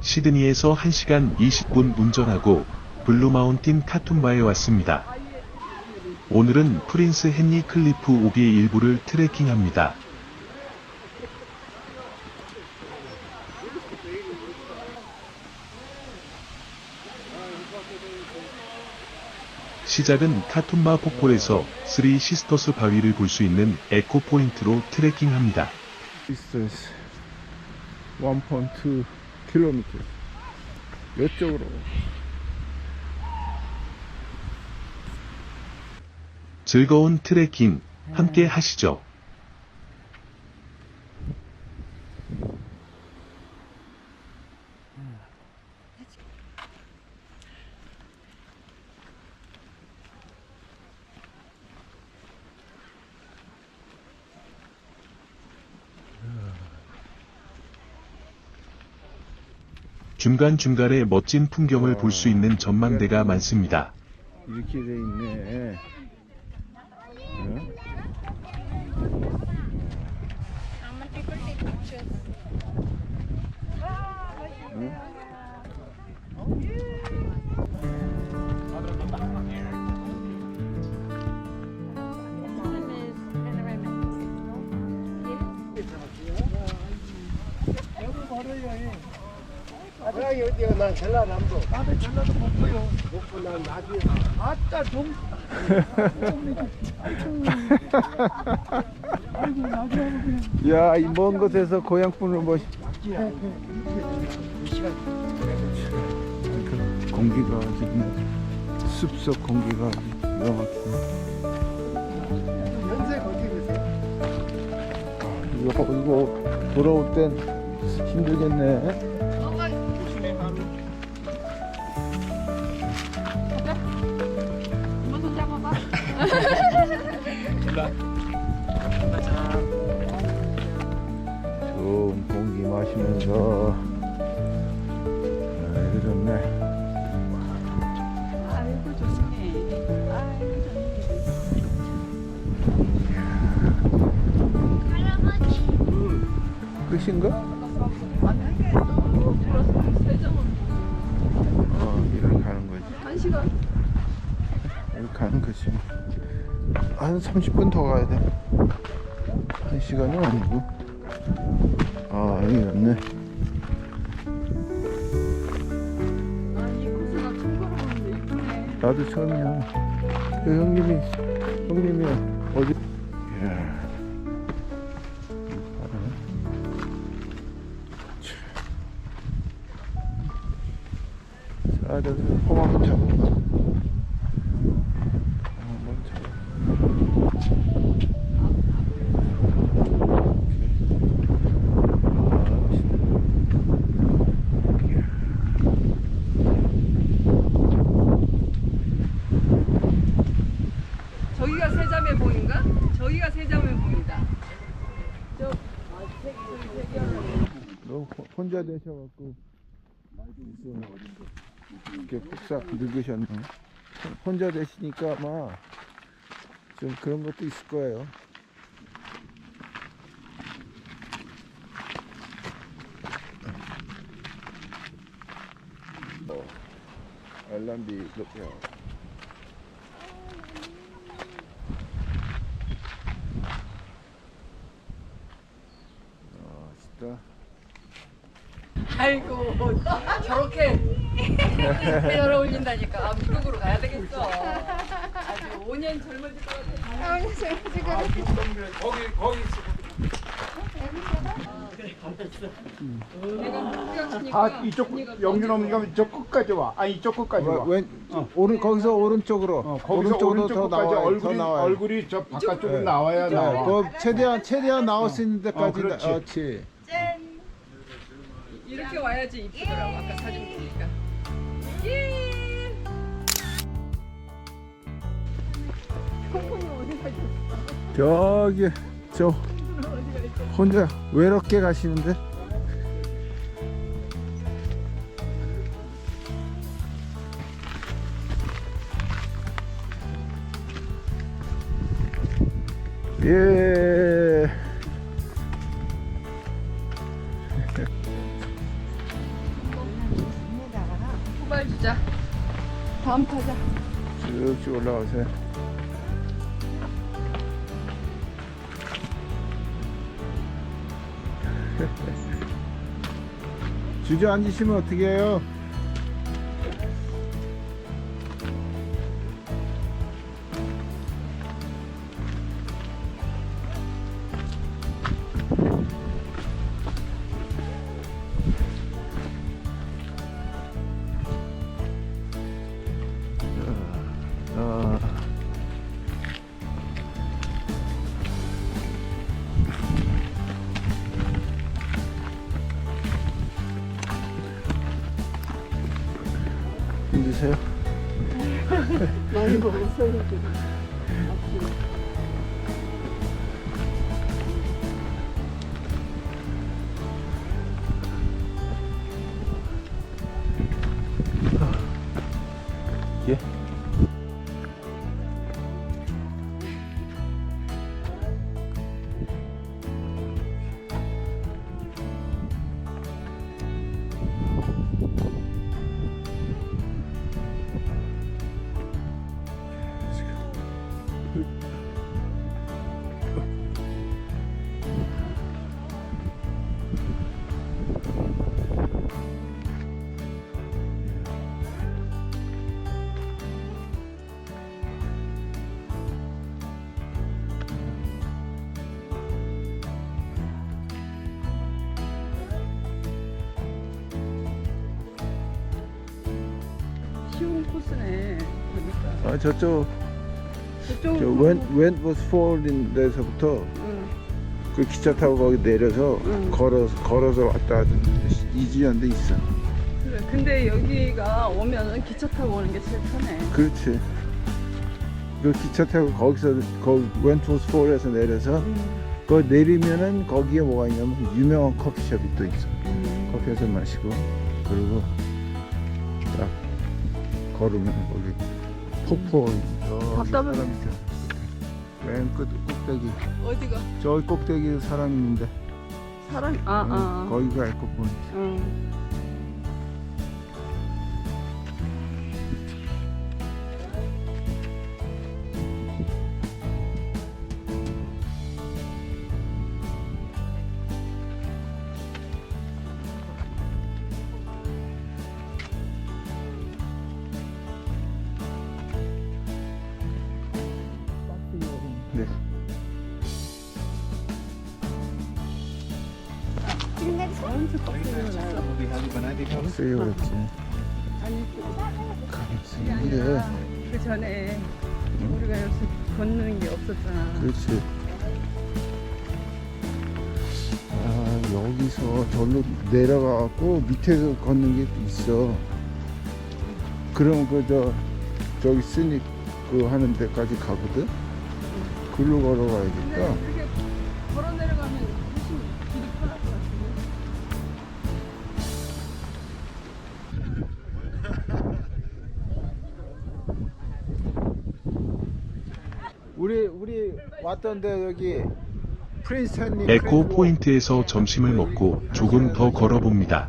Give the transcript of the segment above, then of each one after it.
시드니에서 1시간 20분 운전하고 블루마운틴 카툰바에 왔습니다. 오늘은 프린스 헨리 클리프 오비의 일부를 트레킹합니다. 시작은 카툰바 폭포에서 쓰리 시스터스 바위를 볼 수 있는 에코 포인트로 트레킹합니다. Distance 1.2 km 이쪽으로 즐거운 트레킹 함께 하시죠. 중간중간에 멋진 풍경을 볼 수 있는 전망대가 많습니다. 이렇게 돼 있네 어? 고향이 어디야? 난 전라남도. 나도 전라도 목포요. 목포 난 나중에. 아따 동. 아이고 나중에 그냥. 야, 이 먼 곳에서 고향분을 뭐그 공기가 뭐 숲속 공기가 기가 막히네. 연세 계세요? 이거 이거 돌아올 땐 힘들겠네. 좋은 공기 마시면서 아, 이거 좋네. 아이고 좋네. 아이고 좋네. 끝인가? 한 30분 더 가야 돼. 한 시간은 아니고. 아, 여기 없네. 나도 처음이야. 그 형님이, 형님이 어디? 이야. 자, 저기 폼 한번 잡아봐. 저기가 세자매 봉인가? 저기가 세자매 봉이다. 너 호- 혼자 되셔갖고 이렇게 싹 늙으셨네. 혼- 혼자 되시니까 아마 좀 그런 것도 있을 거예요. 어, 알람비 높여. 아, 진짜. 아이고 저렇게 잘 어울린다니까 아, 미국으로 가야 되겠어. 아주 5년 젊어질 것 같아. 거기 거기 내가 목격치니까 아 이쪽 영준 어머니가 저 끝까지 와. 아 이쪽 끝까지 와. 왼, 오른 거기서 오른쪽으로 어, 거기서 오른쪽으로 오른쪽 더 끝까지 나와요. 더 얼굴이 나와요. 얼굴이 저 바깥쪽으로 네. 나와야 네, 나와. 그 최대한 최대한 나올 수 있는 데까지 어, 그렇지. 나- 그렇지. 이렇게 와야지 이쁘더라고 아까 사진 보니까. 예. 저기 저 혼자 외롭게 가시는데 다음 타자. 쭉쭉 올라가세요. 주저앉으시면 어떻게 해요? 드세요? 많이 먹었어요. 쉬운 코스네. 보니까. 아 저쪽 저 웬, 웬버스 폴인 데서부터 응. 그 기차 타고 거기 내려서 응. 걸어서 걸어서 왔다 하던 이주연도 있어. 그래. 근데 여기가 오면은 기차 타고 오는 게 제일 편해. 그렇지. 그 기차 타고 거기서 거 웬버스 폴에서 내려서 음. 거 내리면은 거기에 뭐가 있냐면 유명한 커피숍이 또 있어. 음. 커피 한잔 마시고 그리고 딱 걸으면 거기 폭포 저기 답답해. 사람 있어. 맨 끝 꼭대기 어디가? 저기 꼭대기에 사람 있는데 사람? 아, 응, 아. 거기가 포인트. 응. 세요 그랬지. 아니, 그, 이래. 그 전에 우리가 여기서 걷는 게 없었잖아. 그렇지. 아 여기서 절로 내려가고 밑에서 걷는 게 있어. 그럼 그저 저기 쓰니 그 하는 데까지 가거든. 글로 걸어가야겠다. 이렇게 걸어 내려 우리 우리 왔던데 여기 프린스턴 에코 포인트에서 점심을 먹고 조금 더 걸어봅니다.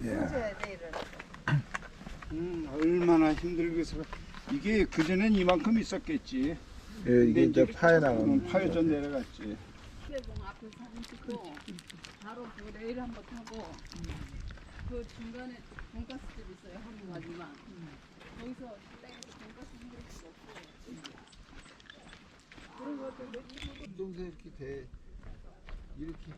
음, 얼마나 힘들겠어. 이게 그전엔 이만큼 있었겠지. 예, 이게 이제 파에 음, 나가는 파여져 내려갔지. 시내동 앞에 사진 찍고 바로 그 레일 한번 타고 그 중간에 돈가스 집 있어요 한국 마지막. 거기서 식당에서 돈가스 먹을 수 없고. 동생 이렇게 돼 이렇게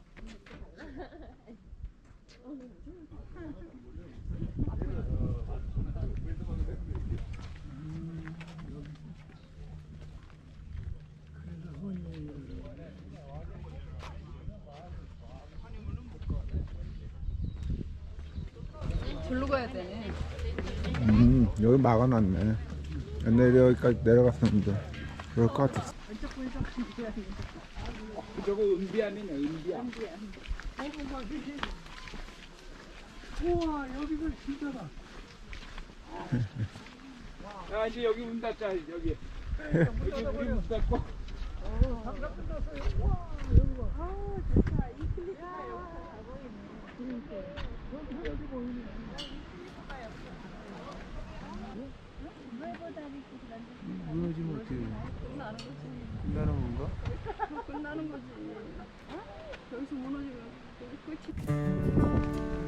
가야 되네 음 여기 막아놨네. 옛날에 여기까지 내려갔었는데 그럴 것 같았어 저거 은비암이네, 은비암. 우와, 여기가 진짜다. 자 이제 여기 문 닫자 여기. 여기 우리 문 닫고 무너지면 어떻게 끝나는 거지. 끝나는 건가? 또 끝나는 거지. 어? 여기서 무너지면 거기 끝이.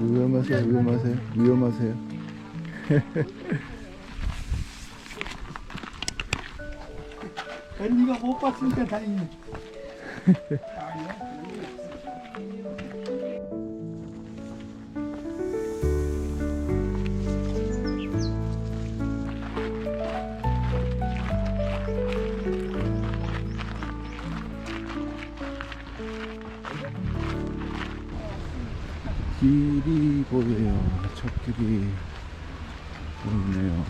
위험하세요, 위험하세요, 위험하세요. 네가 못 봤으니까 다행이네. 길이 보여요. 첫 길이 보이네요.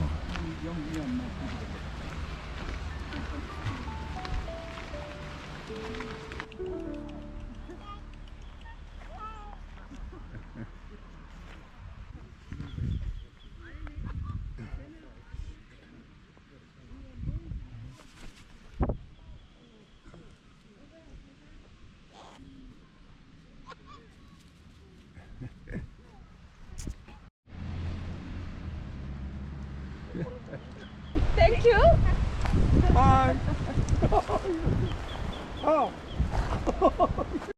아,